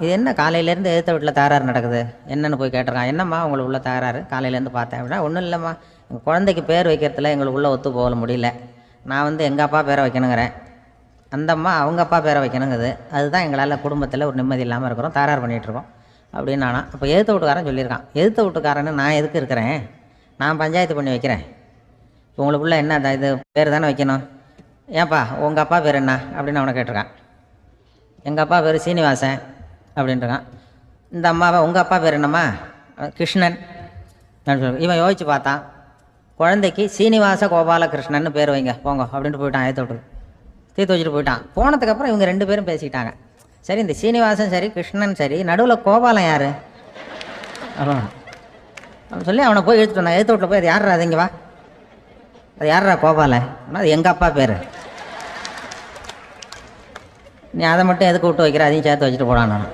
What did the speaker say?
இது என்ன காலையிலேருந்து எதிர்த்த வீட்டில் தகராறு நடக்குது? என்னென்னு போய் கேட்டிருக்கான். என்னம்மா உங்களுக்கு உள்ள தகராறு? காலையிலேருந்து பார்த்தேன் அப்படின்னா ஒன்றும் இல்லைம்மா. எங்கள் குழந்தைக்கு பேர் வைக்கிறதுல எங்களுக்கு உள்ளே ஒத்து போக முடியல. நான் வந்து எங்கள் அப்பா பேரை வைக்கணுங்கிறேன். அந்த அம்மா அவங்க அப்பா பேரை வைக்கணுங்குது. அதுதான் எங்களால் குடும்பத்தில் ஒரு நிம்மதி இல்லாமல் இருக்கிறோம் தகராறு பண்ணிகிட்டு இருக்கோம் அப்படின்னு நானா. அப்போ எதிர்த்த வீட்டுக்காரன் சொல்லியிருக்கான். எதிர்த்த வீட்டுக்காரன்னு நான் எதுக்கு இருக்கிறேன்? நான் பஞ்சாயத்து பண்ணி வைக்கிறேன். இப்போ உங்களுக்குள்ள என்ன இது பேர் தானே வைக்கணும்? ஏன்பா உங்கள் அப்பா பேர் என்ன? அப்படின்னு அவனை கேட்டிருக்கான். எங்கள் அப்பா பேர் சீனிவாசன். அப்படின்றான் இந்த அம்மாவை உங்கள் அப்பா பேர் என்னம்மா? கிருஷ்ணன். அப்படின்னு இவன் யோசிச்சு பார்த்தான் குழந்தைக்கு சீனிவாச கோபாலகிருஷ்ணன் பேர் வைங்க போங்க அப்படின்ட்டு போயிட்டான் ஏற்ற விட்டு தீர்த்து வச்சுட்டு போயிட்டான். போனதுக்கப்புறம் இவங்க ரெண்டு பேரும் பேசிக்கிட்டாங்க. சரி இந்த சீனிவாசன் சரி கிருஷ்ணன் சரி நடுவில் கோபாலன் யார்? அப்படின்னு சொல்லி அவனை போய் எடுத்துட்டு வந்தான். எடுத்து வீட்டில் போய் அது யாரா அது இங்கே வா? அது யாரா கோபாலன் ஆனால் அது எங்கள் அப்பா பேர்? நீ அதை மட்டும் எதுக்கு விட்டு வைக்கிற? அதையும் சேர்த்து வச்சுட்டு போடான் நான்.